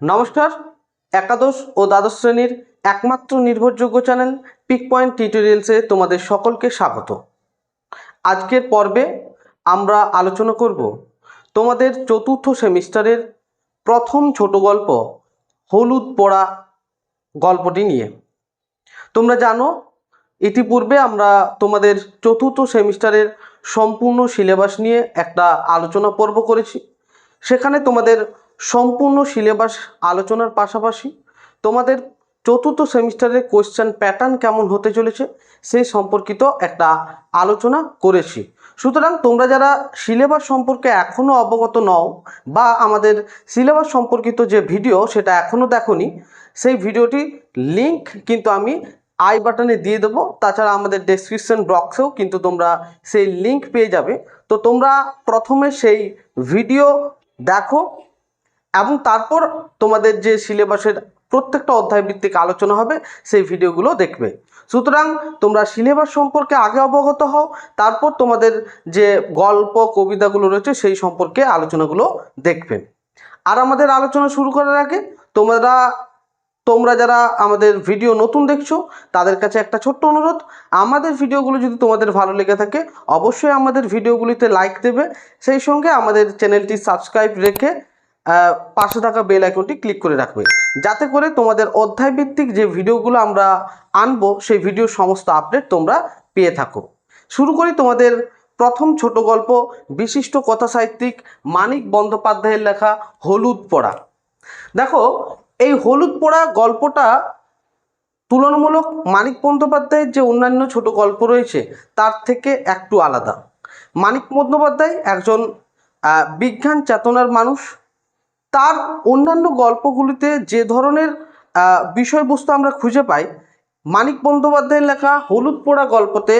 নমস্কার, একাদশ ও দ্বাদশ শ্রেণির একমাত্র নির্ভরযোগ্য চ্যানেল পিক পয়েন্ট টিউটোরিয়ালসে তোমাদের সকলকে স্বাগত। আজকের পর্বে আমরা আলোচনা করব তোমাদের চতুর্থ সেমিস্টারের প্রথম ছোট গল্প, হলুদ পড়া গল্পটি নিয়ে। তোমরা জানো, ইতিপূর্বে আমরা তোমাদের চতুর্থ সেমিস্টারের সম্পূর্ণ সিলেবাস নিয়ে একটা আলোচনা পর্ব করেছি। সেখানে তোমাদের সম্পূর্ণ সিলেবাস আলোচনার পাশাপাশি তোমাদের চতুর্থ সেমিস্টারের কোয়েশ্চেন প্যাটার্ন কেমন হতে চলেছে সেই সম্পর্কিত একটা আলোচনা করেছি। সুতরাং তোমরা যারা সিলেবাস সম্পর্কে এখনও অবগত নও বা আমাদের সিলেবাস সম্পর্কিত যে ভিডিও সেটা এখনও দেখোনি, সেই ভিডিওটি লিংক কিন্তু আমি আই বাটনে দিয়ে দেবো। তাছাড়া আমাদের ডেসক্রিপশন বক্সেও কিন্তু তোমরা সেই লিংক পেয়ে যাবে। তো তোমরা প্রথমে সেই ভিডিও দেখো এবং তারপর তোমাদের যে সিলেবাসের প্রত্যেকটা অধ্যায় ভিত্তিক আলোচনা হবে, সেই ভিডিওগুলো দেখবে। সুতরাং তোমরা সিলেবাস সম্পর্কে আগে অবগত হও, তারপর তোমাদের যে গল্প, কবিতাগুলো রয়েছে, সেই সম্পর্কে আলোচনাগুলো দেখবে। আর আমাদের আলোচনা শুরু করার আগে তোমরা তোমরা যারা আমাদের ভিডিও নতুন দেখছ, তাদের কাছে একটা ছোট্ট অনুরোধ। আমাদের ভিডিওগুলো যদি তোমাদের ভালো লেগে থাকে, অবশ্যই আমাদের ভিডিওগুলিতে লাইক দেবে। সেই সঙ্গে আমাদের চ্যানেলটি সাবস্ক্রাইব রেখে পাশে থাকা বেল আইকনটি ক্লিক করে রাখবে। যাতে করে তোমাদের অধ্যায় ভিত্তিক যে ভিডিওগুলো আমরা আনব, সেই ভিডিওর সমস্ত আপডেট তোমরা পেয়ে থাকো। শুরু করি তোমাদের প্রথম ছোট গল্প, বিশিষ্ট কথা সাহিত্যিক মানিক বন্দ্যোপাধ্যায়ের লেখা হলুদ পড়া। দেখো, এই হলুদ পড়া গল্পটা তুলনামূলক মানিক বন্দ্যোপাধ্যায়ের যে অন্যান্য ছোট গল্প রয়েছে, তার থেকে একটু আলাদা। মানিক বন্দ্যোপাধ্যায় একজন বিজ্ঞান চেতনার মানুষ তার অন্যান্য গল্পগুলিতে যে ধরনের বিষয়বস্তু আমরা খুঁজে পাই, মানিক বন্দ্যোপাধ্যায়ের লেখা হলুদ পোড়া গল্পতে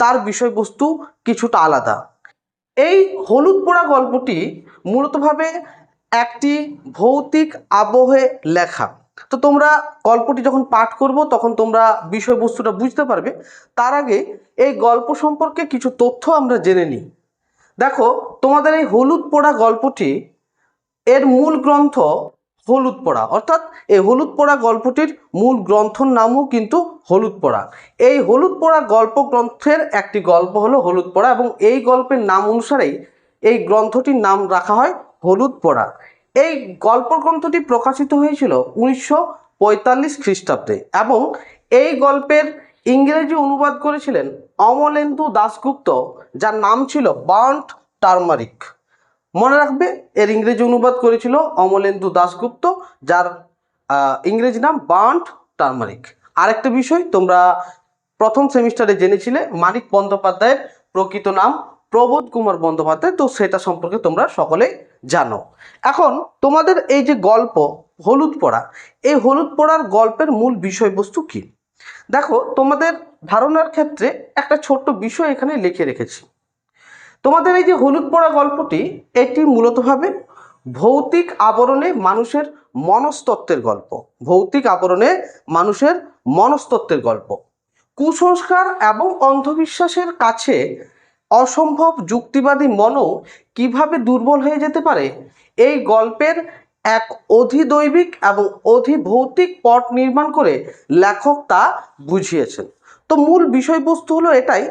তার বিষয়বস্তু কিছুটা আলাদা। এই হলুদ পোড়া গল্পটি মূলতভাবে একটি ভৌতিক আবহে লেখা। তো তোমরা গল্পটি যখন পাঠ করব, তখন তোমরা বিষয়বস্তুটা বুঝতে পারবে। তার আগে এই গল্প সম্পর্কে কিছু তথ্য আমরা জেনে নিই। দেখো, তোমাদের এই হলুদ পোড়া গল্পটি এর মূল গ্রন্থ হলুদ পড়া। অর্থাৎ এই হলুদ পড়া গল্পটির মূল গ্রন্থর নামও কিন্তু হলুদ পড়া। এই হলুদ পড়া গল্প গ্রন্থের একটি গল্প হলো হলুদ পড়া এবং এই গল্পের নাম অনুসারেই এই গ্রন্থটির নাম রাখা হয় হলুদ পড়া। এই গল্প গ্রন্থটি প্রকাশিত হয়েছিল উনিশশো পঁয়তাল্লিশ খ্রিস্টাব্দে এবং এই গল্পের ইংরেজি অনুবাদ করেছিলেন অমলেন্দু দাশগুপ্ত, যার নাম ছিল বার্ন্ট টার্মারিক। মনে রাখবে, এর ইংরেজি অনুবাদ করেছিল অমলেন্দু দাশগুপ্ত, যার ইংরেজি নাম বার্ন্ট টার্মারিক। আরেকটা বিষয়, তোমরা প্রথম সেমিস্টারে জেনেছিলে মানিক বন্দ্যোপাধ্যায়ের প্রকৃত নাম প্রবোধ কুমার বন্দ্যোপাধ্যায়, তো সেটা সম্পর্কে তোমরা সকলেই জানো। এখন, তোমাদের এই যে গল্প, হলুদ পড়া, এই হলুদ পড়ার গল্পের মূল বিষয়বস্তু কি? দেখো, তোমাদের ধারণার ক্ষেত্রে একটা ছোট্ট বিষয় এখানে লিখে রেখেছি। তোমাদের এই যে হলুদ পড়া গল্পটি, এটি মূলতভাবে ভৌতিক আবরণে মানুষের মনস্তত্ত্বের গল্প। ভৌতিক আবরণে মানুষের মনস্তত্ত্বের গল্প। কুসংস্কার এবং অন্ধবিশ্বাসের কাছে অসম্ভব যুক্তিবাদী মনও কীভাবে দুর্বল হয়ে যেতে পারে, এই গল্পের এক অধিদৈবিক এবং অধিভৌতিক পট নির্মাণ করে লেখক তা বুঝিয়েছেন। তো মূল বিষয়বস্তু হলো এটাই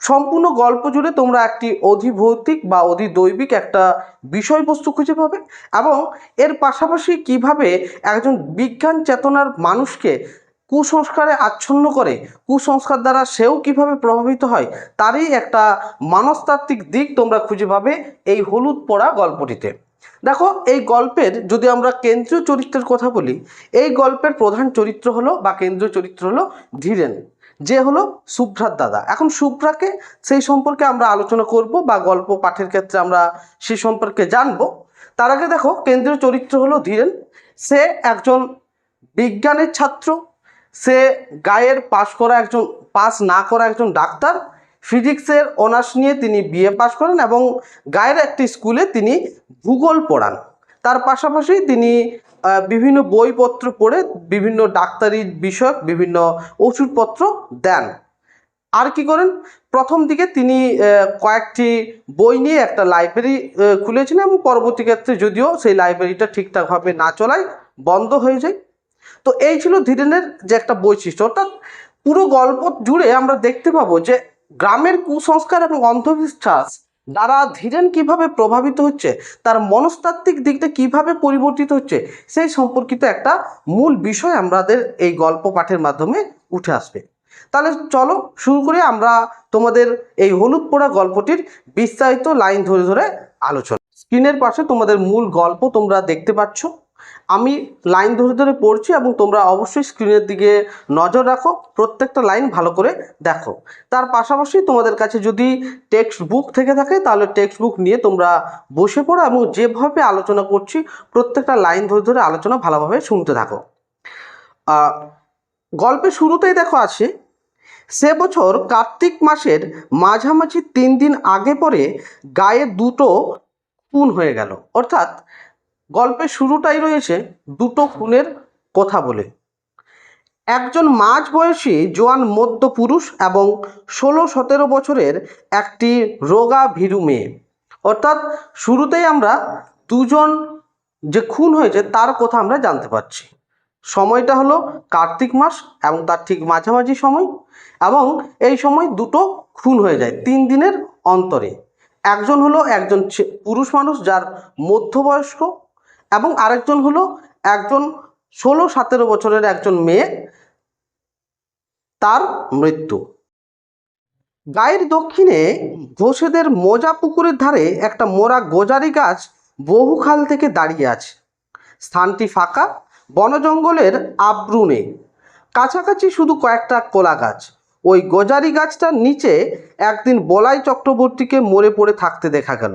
সম্পূর্ণ গল্প জুড়ে তোমরা একটি অধিভৌতিক বা অধিদৈবিক একটা বিষয়বস্তু খুঁজে পাবে এবং এর পাশাপাশি কীভাবে একজন বিজ্ঞান চেতনার মানুষকে কুসংস্কারে আচ্ছন্ন করে, কুসংস্কার দ্বারা সেও কীভাবে প্রভাবিত হয়, তারই একটা মানসতাত্ত্বিক দিক তোমরা খুঁজে পাবে এই হলুদ পড়া গল্পটিতে। দেখো, এই গল্পের যদি আমরা কেন্দ্রীয় চরিত্রের কথা বলি, এই গল্পের প্রধান চরিত্র হলো বা কেন্দ্রীয় চরিত্র হলো ধীরেন। যে হলো শুভ্রার দাদা। এখন শুভ্রাকে সেই সম্পর্কে আমরা আলোচনা করব বা গল্প পাঠের ক্ষেত্রে আমরা সে সম্পর্কে জানব। তার আগে দেখো, কেন্দ্রীয় চরিত্র হলো ধীরেন। সে একজন বিজ্ঞানের ছাত্র। সে গায়ের পাশ করা একজন পাস না করা একজন ডাক্তার। ফিজিক্সের অনার্স নিয়ে তিনি বিএ পাশ করেন এবং গায়ের একটি স্কুলে তিনি ভূগোল পড়ান। তার পাশাপাশি তিনি বিভিন্ন বইপত্র পড়ে বিভিন্ন ডাক্তারি বিষয়ক বিভিন্ন ওষুধপত্র দেন। আর কি করেন? প্রথম দিকে তিনি কয়েকটি বই নিয়ে একটা লাইব্রেরি খুলেছিলেন এবং পরবর্তী ক্ষেত্রে যদিও সেই লাইব্রেরিটা ঠিকঠাকভাবে না চলায় বন্ধ হয়ে যায়। তো এই ছিল ধীরেনের যে একটা বৈশিষ্ট্য। অর্থাৎ পুরো গল্প জুড়ে আমরা দেখতে পাবো যে গ্রামের কুসংস্কার এবং অন্ধবিশ্বাস দ্বারা ধীরেন কীভাবে প্রভাবিত হচ্ছে, তার মনস্তাত্ত্বিক দিকটা কীভাবে পরিবর্তিত হচ্ছে, সেই সম্পর্কিত একটা মূল বিষয় আমাদের এই গল্প পাঠের মাধ্যমে উঠে আসবে। তাহলে চলো শুরু করে, আমরা তোমাদের এই হলুদ পোড়া গল্পটির বিস্তারিত লাইন ধরে ধরে আলোচনা। স্ক্রিনের পাশে তোমাদের মূল গল্প তোমরা দেখতে পাচ্ছ। আমি লাইন ধরে ধরে পড়ছি এবং তোমরা অবশ্যই স্ক্রিনের দিকে নজর রাখো, প্রত্যেকটা লাইন ভালো করে দেখো। তার পাশাপাশি তোমাদের কাছে যদি টেক্সট বুক থেকে থাকে, তাহলে টেক্সট বুক নিয়ে তোমরা বসে পড়ো এবং যেভাবে আলোচনা করছি, প্রত্যেকটা লাইন ধরে ধরে আলোচনা ভালোভাবে শুনতে থাকো। গল্পের শুরুতেই দেখো আছে, সে বছর কার্তিক মাসের মাঝামাঝি তিন দিন আগে পরে গায়ে দুটো খুন হয়ে গেল। অর্থাৎ গল্পের শুরুটাই রয়েছে দুটো খুনের কথা বলে। একজন মাঝ বয়সী জোয়ান মধ্য পুরুষ এবং ষোলো সতেরো বছরের একটি রোগা ভীরু মেয়ে। অর্থাৎ শুরুতেই আমরা দুজন যে খুন হয়েছে তার কথা আমরা জানতে পারছি। সময়টা হলো কার্তিক মাস এবং তার ঠিক মাঝামাঝি সময় এবং এই সময় দুটো খুন হয়ে যায় তিন দিনের অন্তরে। একজন হলো একজন পুরুষ মানুষ যার মধ্যবয়স্ক এবং আরেকজন হলো একজন ষোলো সতেরো বছরের একজন মেয়ে, তার মৃত্যু। গায়ের দক্ষিণে ঘোষেদের মোজা পুকুরের ধারে একটা মোরা গোজারি গাছ বহুকাল থেকে দাঁড়িয়ে আছে। স্থানটি ফাঁকা, বনজঙ্গলের আব্রুনে কাছাকাছি শুধু কয়েকটা কোলা গাছ। ওই গোজারি গাছটার নিচে একদিন বলাই চক্রবর্তীকে মরে পড়ে থাকতে দেখা গেল।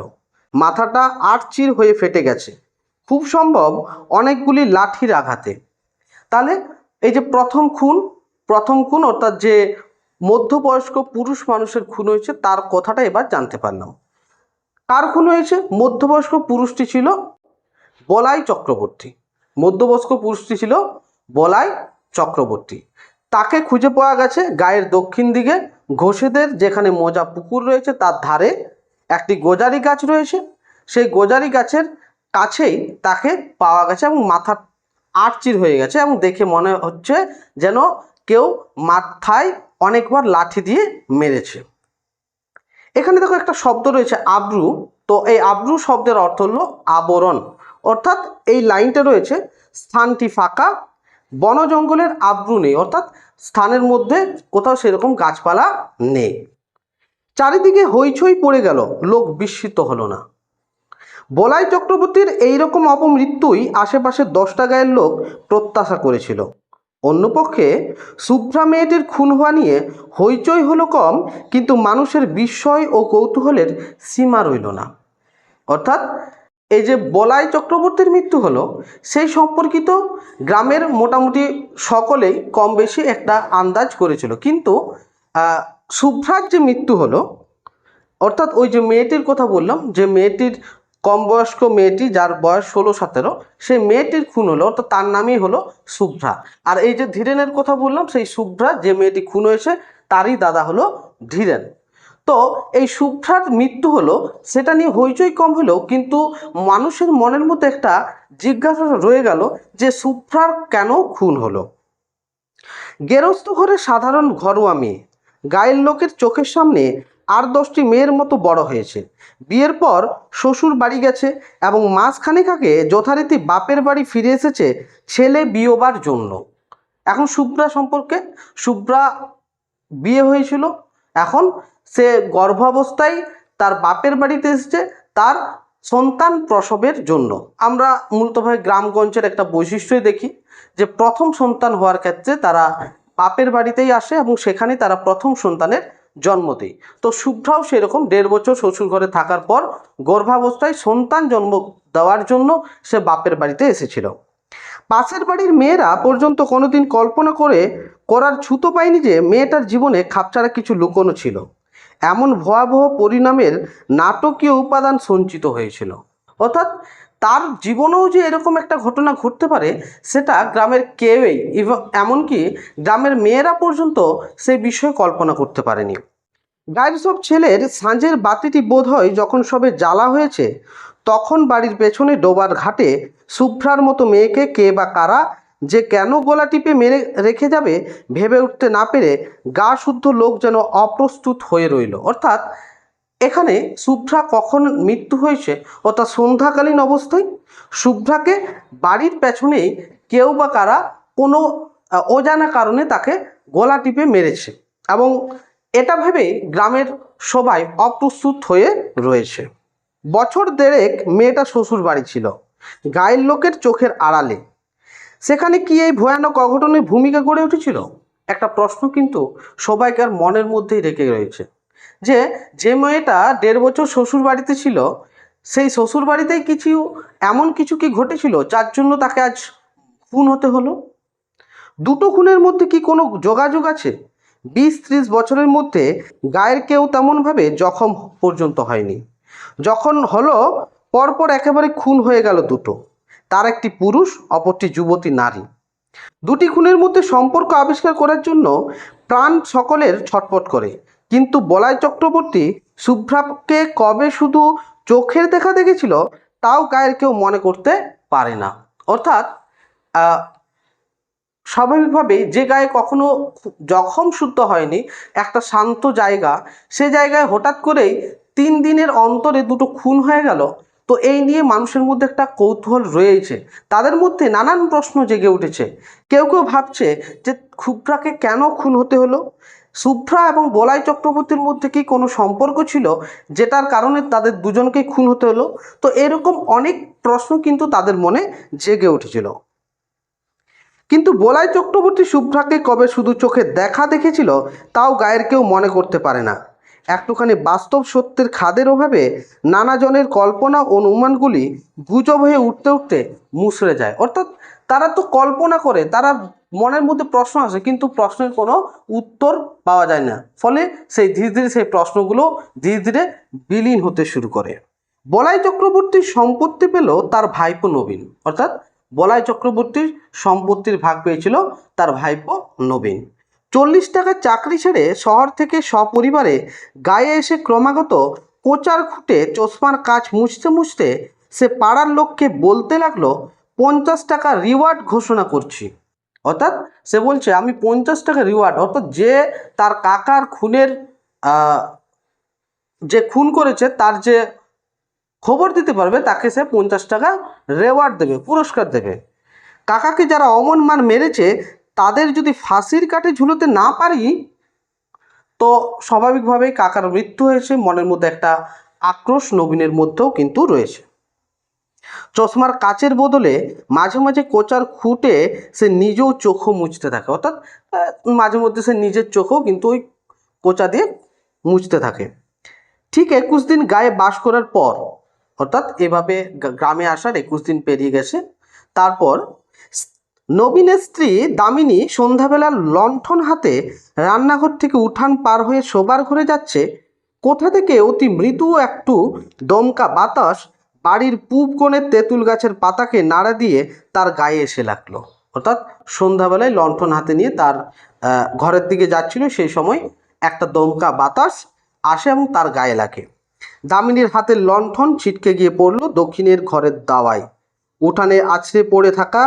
মাথাটা আটচির হয়ে ফেটে গেছে। খুব সম্ভব অনেকগুলি লাঠির আঘাতে। তাহলে এই যে প্রথম খুন প্রথম খুন অর্থাৎ যে মধ্যবয়স্ক পুরুষ মানুষের খুন হয়েছে, তার কথাটা এবার জানতে পারলাম। কার খুন হয়েছে? মধ্যবয়স্ক পুরুষটি ছিল বলাই চক্রবর্তী। মধ্যবয়স্ক পুরুষটি ছিল বলাই চক্রবর্তী। তাকে খুঁজে পাওয়া গেছে গায়ের দক্ষিণ দিকে, ঘোষেদের যেখানে মোজা পুকুর রয়েছে, তার ধারে একটি গোজারি গাছ রয়েছে। সেই গোজারি গাছের কাছেই তাকে পাওয়া গেছে এবং মাথা আটচির হয়ে গেছে এবং দেখে মনে হচ্ছে যেন কেউ মাথায় অনেকবার লাঠি দিয়ে মেরেছে। এখানে দেখো একটা শব্দ রয়েছে, আব্রু। তো এই আব্রু শব্দের অর্থ হলো আবরণ। অর্থাৎ এই লাইনটা রয়েছে, স্থানটি ফাঁকা বন জঙ্গলের আব্রু নেই। অর্থাৎ স্থানের মধ্যে কোথাও সেরকম গাছপালা নেই। চারিদিকে হইচই পড়ে গেল, লোক বিস্মিত হলো না। বলাই চক্রবর্তীর এইরকম অপমৃত্যুই আশেপাশে দশটা গায়ের লোক প্রত্যাশা করেছিল। অন্যপক্ষে শুভ্রা মেয়েটির খুন হওয়া নিয়ে হইচই হলো কম, কিন্তু মানুষের বিস্ময় ও কৌতূহলের সীমা রইল না। অর্থাৎ এই যে বলাই চক্রবর্তীর মৃত্যু হলো, সেই সম্পর্কিত গ্রামের মোটামুটি সকলেই কম বেশি একটা আন্দাজ করেছিল। কিন্তু শুভ্রার যে মৃত্যু হলো, অর্থাৎ ওই যে মেয়েটির কথা বললাম, যে মেয়েটির কম বয়স্ক মেয়েটি যার বয়স ষোলো, সতেরো, সেই মেয়েটির খুন হলো, অর্থাৎ তার নামই হলো শুভ্রা। আর এই যে ধীরেনের কথা বললাম, সেই শুভ্রা, যে মেয়েটি খুন হয়েছে, তারই দাদা হলো ধীরেন। তো এই শুভ্রার মৃত্যু হলো, সেটা নিয়ে হইচই কম হলেও কিন্তু মানুষের মনের মধ্যে একটা জিজ্ঞাসা রয়ে গেল যে শুভ্রার কেন খুন হলো? গেরস্ত ঘরে সাধারণ ঘরোয়া মেয়ে। গায়ের লোকের চোখের সামনে আর দশটি মেয়ের মতো বড় হয়েছে। বিয়ের পর শ্বশুর বাড়ি গেছে এবং মাসখানেক আগে যথারীতি বাপের বাড়ি ফিরে এসেছে ছেলে বিয়োবার জন্য। এখন শুভ্রা সম্পর্কে শুভ্রা বিয়ে হয়েছিল। এখন সে গর্ভাবস্থায় তার বাপের বাড়িতে এসেছে তার সন্তান প্রসবের জন্য। আমরা মূলতভাবে গ্রামগঞ্জের একটা বৈশিষ্ট্যই দেখি যে প্রথম সন্তান হওয়ার ক্ষেত্রে তারা বাপের বাড়িতেই আসে এবং সেখানে তারা প্রথম সন্তানের জন্ম দেয়। তো শুভ্রাও সেরকম দেড় বছর শ্বশুর ঘরে থাকার পর গর্ভাবস্থায় সন্তান জন্ম দেওয়ার জন্য সে বাপের বাড়িতে এসেছিল। পাশের বাড়ির মেয়েরা পর্যন্ত কোনোদিন কল্পনা করে করার ছুতো পায়নি যে মেয়েটার জীবনে খাপছাড়া কিছু লুকোনো ছিল। এমন ভয়াবহ পরিণামের নাটকীয় উপাদান সঞ্চিত হয়েছিল। অর্থাৎ তার জীবনেও যে এরকম একটা ঘটনা ঘটতে পারে, সেটা গ্রামের কেউই ইভ- এমনকি গ্রামের মেয়েরা পর্যন্ত সেই বিষয়ে কল্পনা করতে পারেনি। গায়ের সব ছেলের সাঁঝের বাতিটি বোধ হয় যখন সবে জ্বালা হয়েছে, তখন বাড়ির পেছনে ডোবার ঘাটে শুভ্রার মতো মেয়েকে কে বা কারা যে কেন গলা টিপে মেরে রেখে যাবে, ভেবে উঠতে না পেরে গা শুদ্ধ লোক যেন অপ্রস্তুত হয়ে রইল। অর্থাৎ এখানে শুভ্রা কখন মৃত্যু হয়েছে অর্থাৎ সন্ধ্যাকালীন অবস্থায় শুভ্রাকে বাড়ির পেছনেই কেউ বা কারা কোনো অজানা কারণে তাকে গলা টিপে মেরেছে এবং এটা ভেবেই গ্রামের সবাই অপ্রস্তুত হয়ে রয়েছে। বছর দেড়েক মেয়েটা শ্বশুর বাড়ি ছিল, গায়ের লোকের চোখের আড়ালে। সেখানে কি এই ভয়ানক অঘটনের ভূমিকা গড়ে উঠেছিল? একটা প্রশ্ন কিন্তু সবাইকার মনের মধ্যেই রেখে রয়েছে। যে যে মেয়েটা দেড় বছর শ্বশুর বাড়িতে ছিল, সেই শ্বশুর বাড়িতেই কিছু, এমন কিছু কি ঘটেছিল যার জন্য তাকে আজ খুন হতে হলো? দুটো খুনের মধ্যে কি কোনো যোগাযোগ আছে? বিশ ত্রিশ বছরের মধ্যে গায়ের কেউ তেমনভাবে জখম পর্যন্ত হয়নি। যখন হলো, পরপর একেবারে খুন হয়ে গেল দুটো। তার একটি পুরুষ, অপরটি যুবতী নারী। দুটি খুনের মধ্যে সম্পর্ক আবিষ্কার করার জন্য প্রাণ সকলের ছটপট করে। কিন্তু বলাই চক্রবর্তী শুভ্রাকে কবে শুধু চোখের দেখা দেখেছিল, তাও গায়ের কেউ মনে করতে পারে না। অর্থাৎ স্বাভাবিকভাবেই যে গায়ে কখনো জখম শুদ্ধ হয়নি, একটা শান্ত জায়গা, সে জায়গায় হঠাৎ করেই তিন দিনের অন্তরে দুটো খুন হয়ে গেল। তো এই নিয়ে মানুষের মধ্যে একটা কৌতূহল রয়েছে। তাদের মধ্যে নানান প্রশ্ন জেগে উঠেছে। কেউ কেউ ভাবছে যে শুভ্রাকে কেন খুন হতে হলো? শুভ্রা এবং বলাই চক্রবর্তীর মধ্যে কি কোনো সম্পর্ক ছিল? যেটার কারণে তাদের দুজনকেই খুন হতে হলো? তো এরকম অনেক প্রশ্ন কিন্তু তাদের মনে জেগে উঠেছিল। কিন্তু বলাই চক্রবর্তী শুভ্রাকে কবে শুধু চোখে দেখা দেখেছিল, তাও গায়ের কেউ মনে করতে পারে না। একটুখানি বাস্তব সত্যের খাদের অভাবে নানাজনের কল্পনা অনুমানগুলি গুজব হয়ে উঠতে উঠতে মুসড়ে যায়। অর্থাৎ তারা তো কল্পনা করে, তারা মনের মধ্যে প্রশ্ন আসে, কিন্তু প্রশ্নের কোনো উত্তর পাওয়া যায় না। ফলে সেই ধীরে ধীরে সেই প্রশ্নগুলো ধীরে ধীরে বিলীন হতে শুরু করে। বলাই চক্রবর্তীর সম্পত্তি পেল তার ভাইপো নবীন। অর্থাৎ বলাই চক্রবর্তীর সম্পত্তির ভাগ পেয়েছিল তার ভাইপো নবীন। চল্লিশ টাকার চাকরি ছেড়ে শহর থেকে সপরিবারে গায়ে এসে ক্রমাগত কোচার খুঁটে চশমার কাজ মুছতে মুছতে সে পাড়ার লোককে বলতে লাগল, পঞ্চাশ টাকা রিওয়ার্ড ঘোষণা করছি। অর্থাৎ সে বলছে, আমি পঞ্চাশ টাকা রিওয়ার্ড অর্থাৎ যে তার কাকার খুনের যে খুন করেছে, তার যে খবর দিতে পারবে, তাকে সে পঞ্চাশ টাকা রেওয়ার্ড দেবে, পুরস্কার দেবে। কাকাকে যারা অমন মান মেরেছে, তাদের যদি ফাঁসির কাঠে ঝুলোতে না পারি, তো স্বাভাবিকভাবেই কাকার মৃত্যু হয়েছে। মনের মধ্যে একটা আক্রোশ নবীনের মধ্যেও কিন্তু রয়েছে। চশমার কাচের বদলে মাঝে মাঝে কোচার খুঁটে সে নিজেও চোখও মুছতে থাকে। অর্থাৎ মাঝে মধ্যে সে নিজের চোখও কিন্তু ওই কোচা দিয়ে মুছতে থাকে। ঠিক একুশ দিন গায়ে বাস করার পর, অর্থাৎ এভাবে গ্রামে আসার একুশ দিন পেরিয়ে গেছে। তারপর নবীনের স্ত্রী দামিনী সন্ধ্যাবেলা লণ্ঠন হাতে রান্নাঘর থেকে উঠান পার হয়ে শোবার ঘরে যাচ্ছে। কোথা থেকে অতি মৃদু একটু দমকা বাতাস বাড়ির পূব কোণের তেঁতুল গাছের পাতাকে নাড়া দিয়ে তার গায়ে এসে লাগল। অর্থাৎ সন্ধ্যাবেলায় লণ্ঠন হাতে নিয়ে তার ঘরের দিকে যাচ্ছিল। সেই সময় একটা দমকা বাতাস আসে এবং তার গায়ে লাগে। দামিনীর হাতের লণ্ঠন ছিটকে গিয়ে পড়ল দক্ষিণের ঘরের দাওয়ায়। উঠানে আছড়ে পড়ে থাকা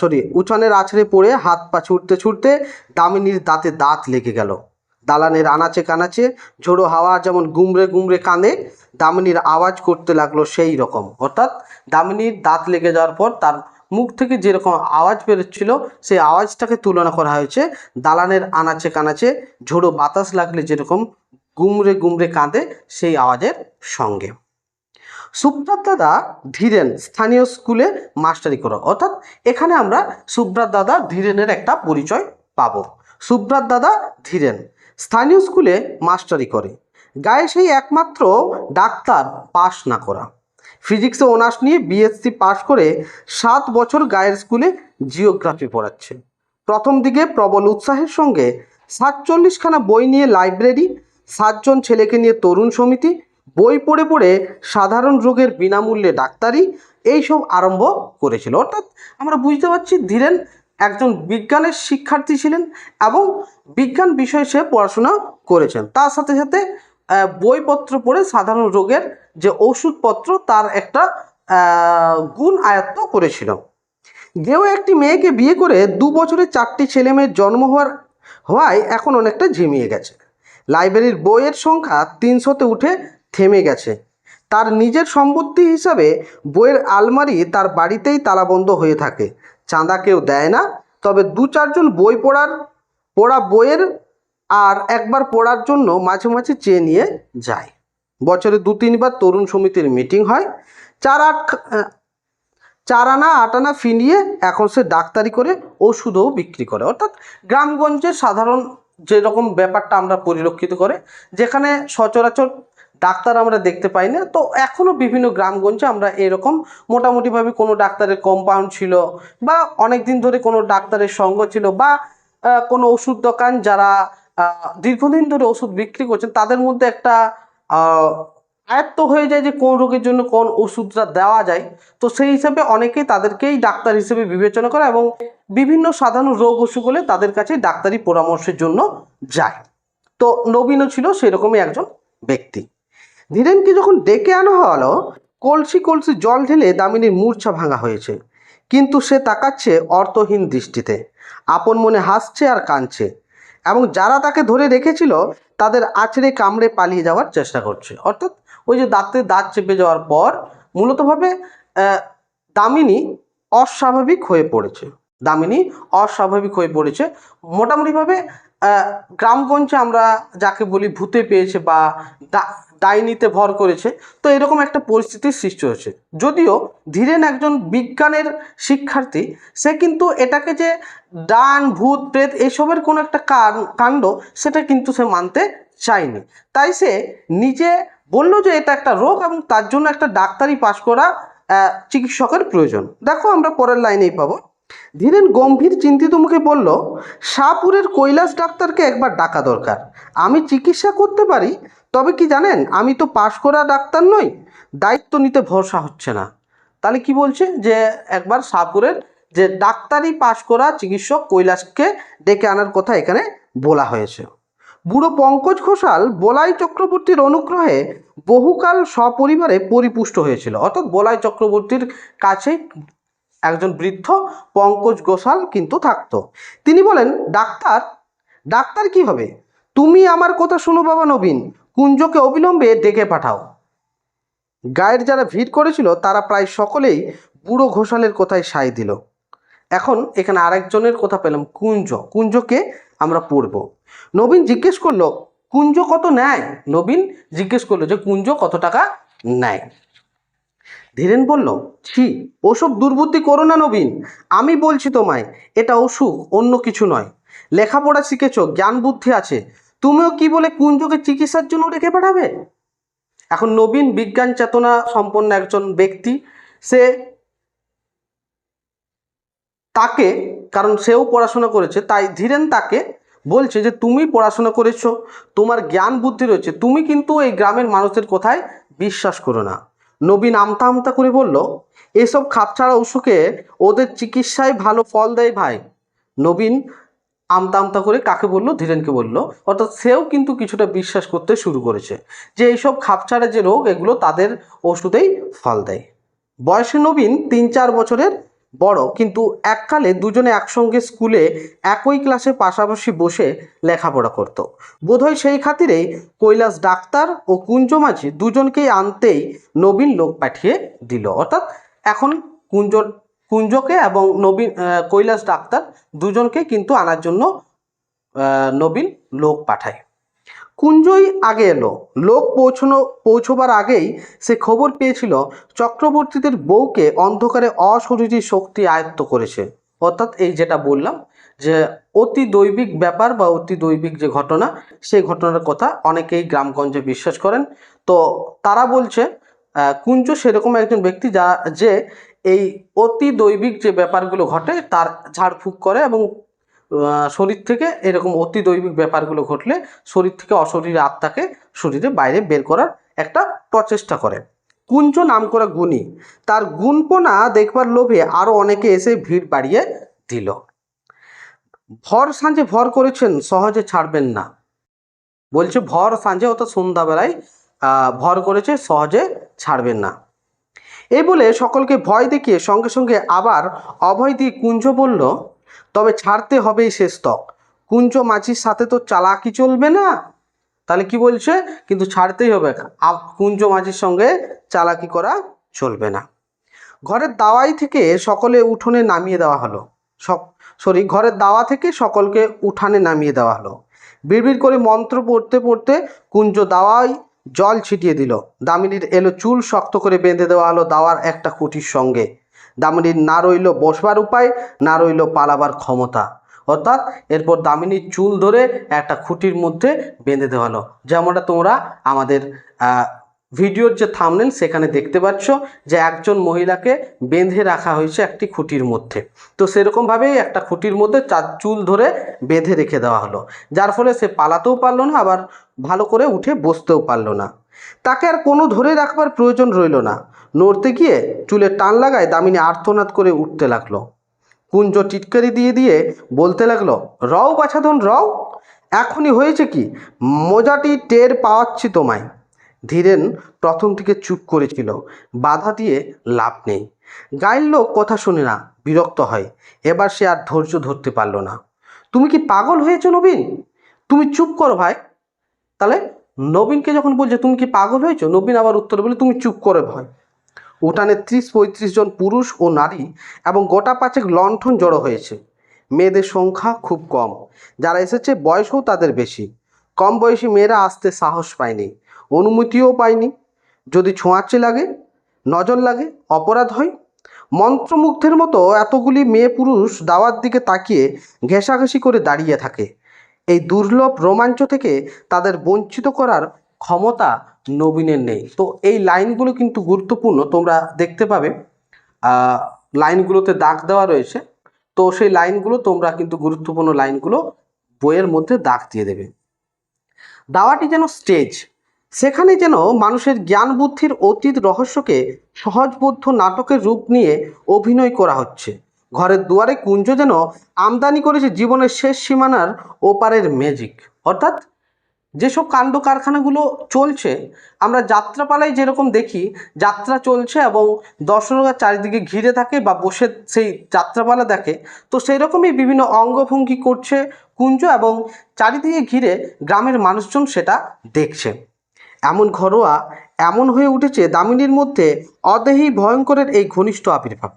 সরি উঠানের আছড়ে পড়ে হাত পা ছুটতে ছুটতে দামিনীর দাঁতে দাঁত লেগে গেল। দালানের আনাচে কানাচে, ঝোড়ো হাওয়া যেমন গুমড়ে গুমড়ে কাঁদে, দামিনীর আওয়াজ করতে লাগল সেই রকম। অর্থাৎ দামিনীর দাঁত লেগে যাওয়ার পর তার মুখ থেকে যেরকম আওয়াজ বেরোচ্ছিল, সেই আওয়াজটাকে তুলনা করা হয়েছে, দালানের আনাচে কানাচে, ঝোড়ো বাতাস লাগলে যেরকম গুমড়ে গুমড়ে কাঁদে সেই আওয়াজের সঙ্গে। সুব্রত দাদা ধীরেন, স্থানীয় স্কুলে মাস্টারি করো। অর্থাৎ এখানে আমরা সুব্রত দাদা ধীরেনের একটা পরিচয় পাবো। সুব্রত দাদা ধীরেন স্থানীয় স্কুলে মাস্টারি করে। গায়ে সেই একমাত্র ডাক্তার পাশ না করা। ফিজিক্সে অনার্স নিয়ে বিএসসি পাশ করে সাত বছর গায়ের স্কুলে জিওগ্রাফি পড়াচ্ছে। প্রথম দিকে প্রবল উৎসাহের সঙ্গে সাতচল্লিশখানা বই নিয়ে লাইব্রেরি, সাতজন ছেলেকে নিয়ে তরুণ সমিতি, বই পড়ে পড়ে সাধারণ রোগের বিনামূল্যে ডাক্তারি, এইসব আরম্ভ করেছিল। অর্থাৎ আমরা বুঝতে পারছি ধীরেন একজন বিজ্ঞানের শিক্ষার্থী ছিলেন এবং বিজ্ঞান বিষয়ে সে পড়াশোনা করেছেন। তার সাথে সাথে বইপত্র পড়ে সাধারণ রোগের যে ওষুধপত্র, তার একটা গুণ আয়ত্ত করেছিল। কেউ একটি মেয়েকে বিয়ে করে দু বছরে চারটি ছেলে মেয়ের জন্ম হওয়ার, হওয়ায় এখন অনেকটা ঝিমিয়ে গেছে। লাইব্রেরির বইয়ের সংখ্যা তিনশোতে উঠে থেমে গেছে। তার নিজের সম্পত্তি হিসাবে বইয়ের আলমারি তার বাড়িতেই তালাবন্ধ হয়ে থাকে। চাঁদা কেউ দেয় না। তবে দু চারজন বই পড়ার, পড়া বইয়ের আর একবার পড়ার জন্য মাঝে মাঝে চেয়ে নিয়ে যায়। বছরে দু তিনবার তরুণ সমিতির মিটিং হয়। চার আট, চার আনা, আট আনা ফিনিয়ে এখন সে ডাক্তারি করে, ওষুধও বিক্রি করে। অর্থাৎ গ্রামগঞ্জের সাধারণ যেরকম ব্যাপারটা আমরা পরিলক্ষিত করে, যেখানে সচরাচর ডাক্তার আমরা দেখতে পাই না। তো এখনও বিভিন্ন গ্রামগঞ্জে আমরা এরকম মোটামুটিভাবে কোনো ডাক্তারের কম্পাউন্ড ছিল বা অনেক দিন ধরে কোনো ডাক্তারের সঙ্গ ছিল বা কোনো ওষুধ দোকান যারা দীর্ঘদিন ধরে ওষুধ বিক্রি করছেন তাদের মধ্যে একটা আয়ত্ত হয়ে যায় যে কোন রোগের জন্য কোন ওষুধটা দেওয়া যায়। তো সেই হিসাবে অনেকেই তাদেরকেই ডাক্তার হিসেবে বিবেচনা করে এবং বিভিন্ন সাধারণ রোগ অসুখ হলে তাদের কাছে ডাক্তারি পরামর্শের জন্য যায়। তো নবীনও ছিল সেরকমই একজন ব্যক্তি। ধীরেনকে যখন ডেকে আনা হলো, কলসি কলসি জল ঢেলে দামিনীর মূর্ছা ভাঙা হয়েছে। কিন্তু সে তাকাচ্ছে অর্থহীন দৃষ্টিতে। আপন মনে হাসছে আর কাঁদছে এবং যারা তাকে ধরে রেখেছিল, তাদের আছড়ে কামড়ে পালিয়ে যাওয়ার চেষ্টা করছে। অর্থাৎ ওই যে দাঁতে দাঁত চেপে যাওয়ার পর মূলতভাবে দামিনী অস্বাভাবিক হয়ে পড়েছে। দামিনী অস্বাভাবিক হয়ে পড়েছে। মোটামুটিভাবে গ্রামগঞ্জে আমরা যাকে বলি ভূতে পেয়েছে বা ডাইনিতে ভর করেছে, তো এরকম একটা পরিস্থিতির সৃষ্টি হয়েছে। যদিও ধীরেন একজন বিজ্ঞানের শিক্ষার্থী, সে কিন্তু এটাকে যে ডান, ভূত, প্রেত এসবের কোনো একটা কাণ্ড, সেটা কিন্তু সে মানতে চায়নি। তাই সে নিজে বলল যে এটা একটা রোগ এবং তার জন্য একটা ডাক্তারি পাশ করা চিকিৎসকের প্রয়োজন। দেখো আমরা পরের লাইনেই পাবো। ধীরেন গম্ভীর চিন্তিত মুখে বলল, শাহপুরের কৈলাস ডাক্তারকে একবার ডাকা দরকার। আমি চিকিৎসা করতে পারি, তবে কি জানেন, আমি তো পাশ করা ডাক্তার নই, দায়িত্ব নিতে ভরসা হচ্ছে না। তাহলে কি বলছে যে, একবার শাহপুরের যে ডাক্তারি পাশ করা চিকিৎসক কৈলাসকে ডেকে আনার কথা এখানে বলা হয়েছে। বুড়ো পঙ্কজ ঘোষাল বলাই চক্রবর্তীর অনুগ্রহে বহুকাল সপরিবারে পরিপুষ্ট হয়েছিল। অর্থাৎ বলাই চক্রবর্তীর কাছে একজন বৃদ্ধ পঙ্কজ ঘোষাল কিন্তু থাকতো। তিনি বলেন, ডাক্তার ডাক্তার কি হবে? তুমি আমার কথা শুনো বাবা নবীন, কুঞ্জকে অবিলম্বে ডেকে পাঠাও। গায়ের যারা ভিড় করেছিল, তারা প্রায় সকলেই বুড়ো ঘোষালের কথায় সায় দিল। এখন এখানে আরেকজনের কথা পেলাম, কুঞ্জ। কুঞ্জকে আমরা পড়ব। নবীন জিজ্ঞেস করল, কুঞ্জ কত নেয়? নবীন জিজ্ঞেস করল যে, কুঞ্জ কত টাকা নেয়? ধীরেন বলল, ছি, ওসব দুর্বুদ্ধি করো না নবীন। আমি বলছি তোমায়, এটা অসুখ, অন্য কিছু নয়। লেখাপড়া শিখেছো, জ্ঞান বুদ্ধি আছে। তুমিও কি বলে কুঞ্জকে চিকিৎসার জন্য রেখে পাঠাবে? এখন নবীন বিজ্ঞান চেতনা সম্পন্ন একজন ব্যক্তি, সে তাকে, কারণ সেও পড়াশোনা করেছে, তাই ধীরেন তাকে বলছে যে, তুমি পড়াশোনা করেছ, তোমার জ্ঞান বুদ্ধি রয়েছে, তুমি কিন্তু এই গ্রামের মানুষদের কথায় বিশ্বাস করো না। নবীন আমতা আমতা করে বলল, এসব খাপছাড়া অসুখে ওদের চিকিৎসায় ভালো ফল দেয় ভাই। নবীন আমতা আমতা করে কাকে বলল? ধীরেনকে বলল। অর্থাৎ সেও কিন্তু কিছুটা বিশ্বাস করতে শুরু করেছে যে এইসব খাপছাড়া যে রোগ, এগুলো তাদের ওষুধেই ফল দেয়। বয়সে নবীন তিন চার বছরের বড়, কিন্তু এককালে দুজনে একসঙ্গে স্কুলে একই ক্লাসে পাশাপাশি বসে লেখাপড়া করত। বোধহয় সেই খাতিরেই কৈলাস ডাক্তার ও কুঞ্জ মাঝি দুজনকেই আনতেই নবীন লোক পাঠিয়ে দিল। অর্থাৎ এখন কুঞ্জ, কুঞ্জকে এবং নবীন কৈলাস ডাক্তার দুজনকে কিন্তু আনার জন্য নবীন লোক পাঠায়। কুঞ্জই আগে এলো। লোক পৌঁছনো, পৌঁছবার আগেই সে খবর পেয়েছিল, চক্রবর্তীদের বউকে অন্ধকারে অশরীরী শক্তি আয়ত্ত করেছে। অর্থাৎ এই যেটা বললাম, যে অতি দৈবিক ব্যাপার বা অতি দৈবিক যে ঘটনা, সেই ঘটনার কথা অনেকেই গ্রামগঞ্জে বিশ্বাস করেন। তো তারা বলছে কুঞ্জ সেরকম একজন ব্যক্তি যা, যে এই অতি দৈবিক যে ব্যাপারগুলো ঘটে, তার ঝাড়ফুঁক করে এবং শরীর থেকে এরকম অতি দৈবিক ব্যাপারগুলো ঘটলে শরীর থেকে অশরীর আত্মাকে শরীরে বাইরে বের করার একটা প্রচেষ্টা করে। কুঞ্জ নাম করা গুণী, তার গুণপনা দেখবার লোভে আরও অনেকে এসে ভিড় বাড়িয়ে দিল। ভর সাঁঝে ভর করেছেন, সহজে ছাড়বেন না। বলছে, ভর সাঁঝে অর্থাৎ সন্ধ্যাবেলায় ভর করেছে, সহজে ছাড়বেন না। এই বলে সকলকে ভয় দেখিয়ে সঙ্গে সঙ্গে আবার অভয় দিয়ে কুঞ্জ বলল তবে ছাড়তে হবেই শেষ তক কুঞ্জ মাছির সাথে তো চালাকি চলবে না। তাহলে কি বলছে? কিন্তু ছাড়তেই হবে কুঞ্জ মাঝির সঙ্গে চালাকি করা চলবে না। ঘরের দাওয়াই থেকে সকলে উঠোনে নামিয়ে দেওয়া হলো। সব সরি ঘরের দাওয়া থেকে সকলকে উঠানে নামিয়ে দেওয়া হলো। বিড়বিড় করে মন্ত্র পড়তে পড়তে কুঞ্জ দাওয়ায় জল ছিটিয়ে দিল। দামিনীর এলো চুল শক্ত করে বেঁধে দেওয়া হলো দাওয়ার একটা কুটির সঙ্গে। দামিনীর না রইল বসবার উপায়, না রইল পালাবার ক্ষমতা। অর্থাৎ এরপর দামিনীর চুল ধরে একটা খুঁটির মধ্যে বেঁধে দেওয়া হলো। যেমনটা তোমরা আমাদের ভিডিওর যে থামনেল সেখানে দেখতে পাচ্ছ যে একজন মহিলাকে বেঁধে রাখা হয়েছে একটি খুঁটির মধ্যে। তো সেরকমভাবেই একটা খুঁটির মধ্যে চার চুল ধরে বেঁধে রেখে দেওয়া হলো। যার ফলে সে পালাতেও পারল না, আবার ভালো করে উঠে বসতেও পারল না। তাকে আর কোনো ধরে রাখবার প্রয়োজন রইল না। নড়তে গিয়ে চুলে টান লাগায় দামিনী আর্তনাদ করে উঠতে লাগল। কুঞ্জ টিটকারি দিয়ে দিয়ে বলতে লাগল, রও বাছাধন, রও! এখনই হয়েছে কি? মজাটি টের পাওয়াচ্ছি তোমায়। ধীরেন প্রথম থেকে চুপ করেছিল, বাধা দিয়ে লাভ নেই। গায়ের লোক কথা শোনে না, বিরক্ত হয়। এবার সে আর ধৈর্য ধরতে পারল না। তুমি কি পাগল হয়েছো নবীন? তুমি চুপ করো ভাই। তাহলে নবীনকে যখন বলছে, তুমি কি পাগল হয়েছো? নবীন আবার উত্তরে বলে, তুমি চুপ করে ভয় উঠানে ত্রিশ পঁয়ত্রিশ জন পুরুষ ও নারী এবং গোটা পাঁচেক লণ্ঠন জড়ো হয়েছে। মেয়েদের সংখ্যা খুব কম। যারা এসেছে, বয়সও তাদের বেশি। কম বয়সী মেয়েরা আসতে সাহস পায়নি, অনুমতিও পায়নি। যদি ছোঁয়াচে লাগে, নজর লাগে, অপরাধ হয়। মন্ত্রমুগ্ধের মতো এতগুলি মেয়ে পুরুষ দাওয়ার দিকে তাকিয়ে ঘেঁষাঘেঁষি করে দাঁড়িয়ে থাকে। এই দুর্লভ রোমাঞ্চ থেকে তাদের বঞ্চিত করার ক্ষমতা নবীনের নেই। তো এই লাইনগুলো কিন্তু গুরুত্বপূর্ণ, তোমরা দেখতে পাবে। লাইনগুলোতে দাগ দেওয়া রয়েছে। তো সেই লাইনগুলো তোমরা কিন্তু গুরুত্বপূর্ণ লাইনগুলো বইয়ের মধ্যে দাগ দিয়ে দেবে। দাওয়াটি যেন স্টেজ, সেখানে যেন মানুষের জ্ঞান বুদ্ধির অতীত রহস্যকে সহজবোধ্য নাটকের রূপ নিয়ে অভিনয় করা হচ্ছে। ঘরের দুয়ারে কুঞ্জ যেন আমদানি করেছে জীবনের শেষ সীমানার ওপারের ম্যাজিক অর্থাৎ যেসব কাণ্ড কারখানাগুলো চলছে, আমরা যাত্রাপালায় যেরকম দেখি, যাত্রা চলছে এবং দর্শকরা চারিদিকে ঘিরে থাকে বা বসে সেই যাত্রাপালা দেখে, তো সেই রকমই বিভিন্ন অঙ্গভঙ্গি করছে কুঞ্জ এবং চারিদিকে ঘিরে গ্রামের মানুষজন সেটা দেখছে। এমন ঘরোয়া, এমন হয়ে উঠেছে দামিনীর মধ্যে অদেহী ভয়ঙ্করের এই ঘনিষ্ঠ আবির্ভাব।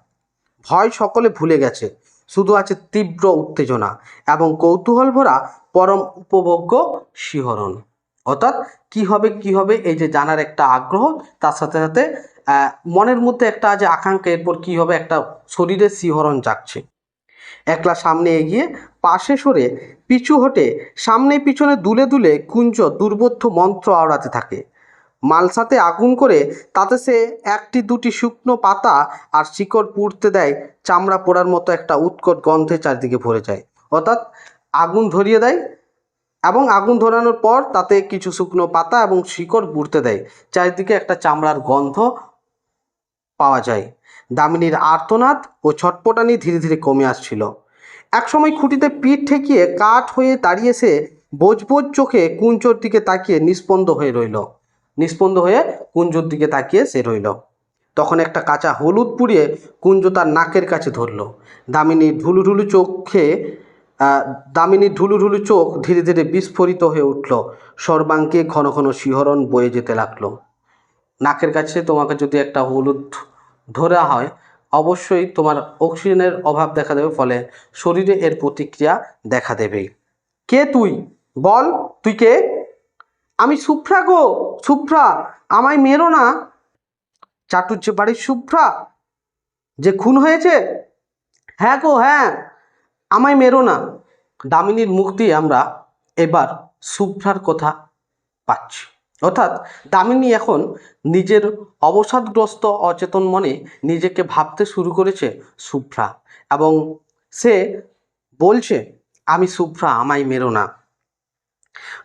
ভয় সকলে ভুলে গেছে। শুধু আছে তীব্র উত্তেজনা এবং কৌতূহল ভরা পরম উপভোগ্য শিহরণ। অর্থাৎ কি হবে কি হবে, এই যে জানার একটা আগ্রহ, তার সাথে সাথে মনের মধ্যে একটা যে আকাঙ্ক্ষা, এরপর কি হবে, একটা শরীরের শিহরণ জাগছে। একলা সামনে এগিয়ে পাশে সরে পিছু হটে সামনে পিছনে দুলে দুলে কুঞ্জ দুর্বোধ্য মন্ত্র আওড়াতে থাকে। মালসাতে আগুন করে তাতে সে একটি দুটি শুকনো পাতা আর শিকড় পুড়তে দেয়, চামড়া পোড়ার মতো একটা উৎকট গন্ধে চারিদিকে ভরে যায়। অর্থাৎ আগুন ধরিয়ে দেয় এবং আগুন ধরানোর পর তাতে কিছু শুকনো পাতা এবং শিকড় পুড়তে দেয়। চারিদিকে একটা চামড়ার গন্ধ পাওয়া যায়। দামিনীর আর্তনাদ ও ছটপটানি ধীরে ধীরে কমে আসছিল। একসময় খুঁটিতে পিঠ ঠেকিয়ে কাঠ হয়ে দাঁড়িয়ে সে বোঝ চোখে কুঞ্চর দিকে তাকিয়ে নিস্পন্দ হয়ে রইল। নিস্পন্দ হয়ে কুঞ্জর দিকে তাকিয়ে সে রইল। তখন একটা কাঁচা হলুদ পুড়িয়ে কুঞ্জ তার নাকের কাছে ধরল। দামিনীর ঢুলু ঢুলু চোখে দামিনীর ঢুলু ঢুলু চোখ ধীরে ধীরে বিস্ফোরিত হয়ে উঠল। সর্বাঙ্গে ঘন ঘন শিহরণ বয়ে যেতে লাগল। নাকের কাছে তোমাকে যদি একটা হলুদ ধরা হয়, অবশ্যই তোমার অক্সিজেনের অভাব দেখা দেবে, ফলে শরীরে এর প্রতিক্রিয়া দেখা দেবেই কে তুই? বল, তুই কে? আমি সুফ্রা গো, সুফ্রা, আমায় মেরো না। চাটুর্যে বাড়ির সুফ্রা, যে খুন হয়েছে? হ্যাঁ গো হ্যাঁ আমায় মেরো না। দামিনীর মুখ দিয়ে আমরা এবার শুভ্রার কথা পাচ্ছি। অর্থাৎ দামিনী এখন নিজের অবসাদগ্রস্ত অচেতন মনে নিজেকে ভাবতে শুরু করেছে শুভ্রা এবং সে বলছে, আমি শুভ্রা আমায় মেরো না।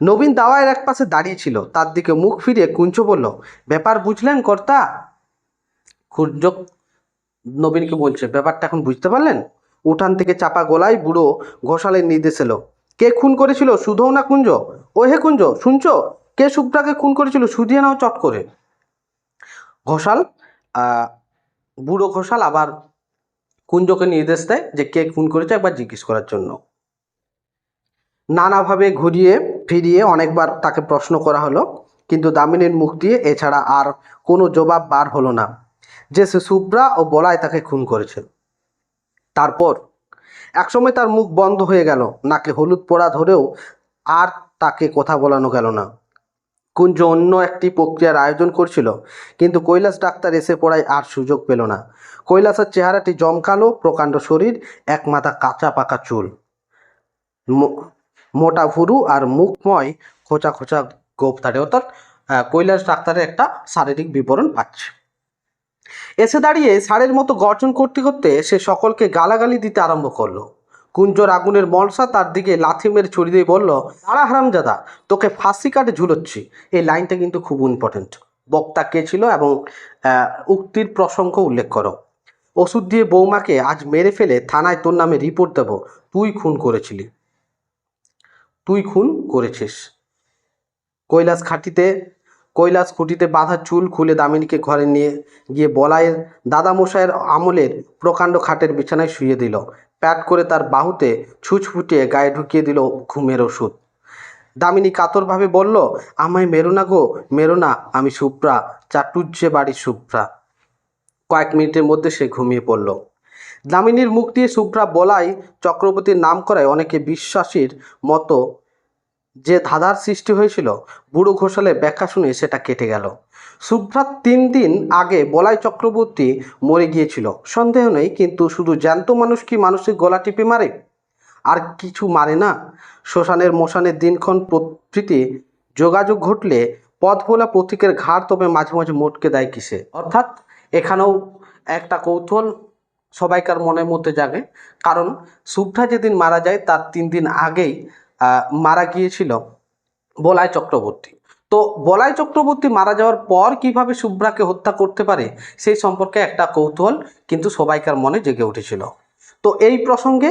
নবীন দাওয়ায়ের এক পাশে দাঁড়িয়ে ছিল। তার দিকে মুখ ফিরিয়ে কুঞ্চ বলল, ব্যাপার বুঝলেন কর্তা? কুঞ্জ নবীনকে বলছে, ব্যাপারটা এখন বুঝতে পারলেন? উঠান থেকে চাপা গলায় বুড়ো ঘোষালের নির্দেশ এলো, কে খুন করেছিল সুধৌ না কুঞ্জ ও হে কুঞ্জ শুনছো? কে শুভ্রাকে খুন করেছিল, শুধিয়ে নাও চট করে। ঘোষাল বুড়ো ঘোষাল আবার কুঞ্জকে নির্দেশ দেয় যে কে খুন করেছে একবার জিজ্ঞেস করার জন্য। নানাভাবে ঘুরিয়ে ফিরিয়ে অনেকবার তাকে প্রশ্ন করা হলো, কিন্তু দামিনীর মুখ দিয়ে এছাড়া আর কোনো জবাব বার হলো না। যে সে শুভ্রা ও বলায় তাকে খুন করেছে। তারপর একসময় তার মুখ বন্ধ হয়ে গেল, নাকে হলুদ পোড়া ধরেও আর তাকে কথা বলানো গেল না। কুঞ্জ অন্য একটি প্রক্রিয়ার আয়োজন করছিল, কিন্তু কৈলাস ডাক্তার এসে পড়ায় আর সুযোগ পেল না। কৈলাসের চেহারাটি জমকালো, প্রকাণ্ড শরীর এক মাথা কাঁচা পাকা চুল। মোটা ভুরু আর মুখময় খোঁচা খোঁচা গোপতারে অর্থাৎ আহ, কৈলাস ডাক্তারের একটা শারীরিক বিবরণ পাচ্ছে। এসে দাঁড়িয়ে ষাঁড়ের মতো গর্জন করতে করতে সে সকলকে গালাগালি দিতে আরম্ভ করল। কুঞ্জর আগুনের মলসা তার দিকে লাথি মেরে ছড়ি দিয়ে বলল দাঁড়া হারামজাদা তোকে ফাঁসি কাটে ঝুলোচ্ছি। এই লাইনটা কিন্তু খুব ইম্পর্টেন্ট বক্তা কে ছিল এবং উক্তির প্রসঙ্গ উল্লেখ করো। ওষুধ দিয়ে বৌমাকে আজ মেরে ফেলে থানায় তোর নামে রিপোর্ট দেব। তুই খুন করেছিলি। তুই খুন করেছিস। কৈলাস খাটিতে, কৈলাস খুঁটিতে বাঁধা চুল খুলে দামিনীকে ঘরে নিয়ে গিয়ে বলাইয়ের দাদামশাইয়ের আমলের প্রকাণ্ড খাটের বিছানায় শুয়ে দিল। প্যাট করে তার বাহুতে ছুঁচ ফুটিয়ে গায়ে ঢুকিয়ে দিল ঘুমের ওষুধ। দামিনী কাতরভাবে বলল, আমায় মেরো না গো, মেরো না, আমি সুপ্রা চাটুজ্জে বাড়ির সুপ্রা। কয়েক মিনিটের মধ্যে সে ঘুমিয়ে পড়ল। দামিনীর মুখ দিয়ে শুভ্রা বলাই চক্রবর্তীর নাম করায় অনেকে বিশ্বাসীর মতো যে ধাঁধার সৃষ্টি হয়েছিল, বুড়ো ঘোষালের ব্যাখ্যা শুনে সেটা কেটে গেল। শুভ্রার তিন দিন আগে বলাই চক্রবর্তী মরে গিয়েছিল। সন্দেহ নেই, কিন্তু শুধু জ্যান্ত মানুষ কি মানুষের গলা টিপে মারে? আর কিছু মারে না? শ্মশানের মশানের দিনক্ষণ প্রভৃতি যোগাযোগ ঘটলে পথ ভোলা প্রতীকের ঘাড় তবে মাঝে মাঝে মোটকে দেয় কিসে? অর্থাৎ এখানেও একটা কৌতূহল সবাইকার মনের মধ্যে জাগে। কারণ শুভ্রা যেদিন মারা যায়, তার তিন দিন আগেই মারা গিয়েছিল বলাই চক্রবর্তী। তো বলাই চক্রবর্তী মারা যাওয়ার পর কীভাবে শুভ্রাকে হত্যা করতে পারে, সেই সম্পর্কে একটা কৌতূহল কিন্তু সবাইকার মনে জেগে উঠেছিল। তো এই প্রসঙ্গে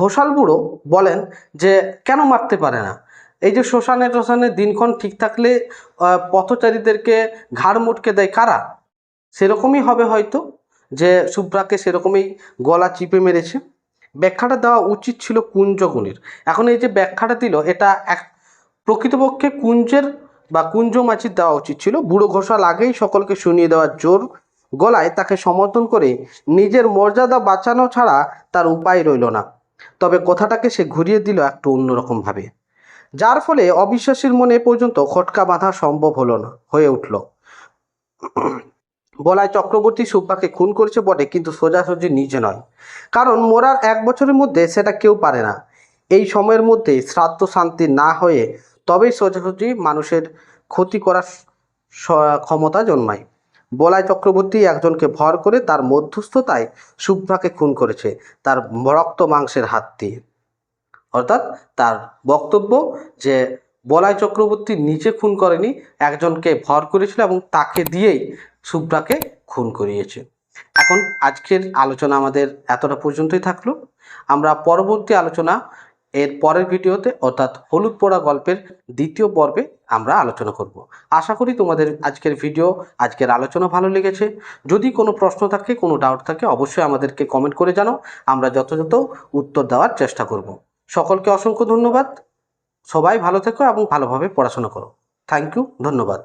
ঘোষাল বুড়ো বলেন যে, কেন মারতে পারে না? এই যে শ্মশানে টশানে দিনক্ষণ ঠিক থাকলে পথচারীদেরকে ঘাড় মুটকে দেয় কারা? সেরকমই হবে হয়তো। যে শুভ্রাকে সেরকমই গলা চিপে মেরেছে। ব্যাখ্যাটা দেওয়া উচিত ছিল কুঞ্জগুণের এখন এই যে ব্যাখ্যাটা দিল, এটা এক প্রকৃতপক্ষে কুঞ্জের বা কুঞ্জ মাছির দেওয়া উচিত ছিল। বুড়ো ঘোষাল আগেই সকলকে শুনিয়ে দেওয়ার জোর গলায় তাকে সমর্থন করে নিজের মর্যাদা বাঁচানো ছাড়া তার উপায় রইল না। তবে কথাটাকে সে ঘুরিয়ে দিল একটু অন্যরকমভাবে। যার ফলে অবিশ্বাসীর মনে পর্যন্ত খটকা বাঁধা সম্ভব হলো না, হয়ে উঠল। বলায় চক্রবর্তী সুব্বাকে খুন করেছে বটে, কিন্তু সোজাসুজি নিজে নয়। কারণ মোরার এক বছরের মধ্যে সেটা কেউ পারে না। এই সময়ের মধ্যে শ্রাদ্ধ শান্তি না হয়ে তবেই সোজাসুজি মানুষের ক্ষতি করার ক্ষমতা জন্মায়। বলাই চক্রবর্তী একজনকে ভর করে তার মধ্যস্থতায় শুভ্রাকে খুন করেছে, তার রক্ত মাংসের হাত দিয়ে। অর্থাৎ তার বক্তব্য যে বলাই চক্রবর্তী নিজে খুন করেনি, একজনকে ভর করেছিল এবং তাকে দিয়েই শুভ্রাকে খুন করিয়েছে। এখন আজকের আলোচনা আমাদের এতটা পর্যন্তই থাকল। আমরা পরবর্তী আলোচনা এর পরের ভিডিওতে, অর্থাৎ হলুদ পোড়া গল্পের দ্বিতীয় পর্বে আমরা আলোচনা করব। আশা করি তোমাদের আজকের ভিডিও, আজকের আলোচনা ভালো লেগেছে। যদি কোনো প্রশ্ন থাকে, কোনো ডাউট থাকে, অবশ্যই আমাদেরকে কমেন্ট করে জানাও। আমরা যথাযথ উত্তর দেওয়ার চেষ্টা করব। সকলকে অসংখ্য ধন্যবাদ। সবাই ভালো থেকো এবং ভালোভাবে পড়াশোনা করো। থ্যাংক ইউ ধন্যবাদ।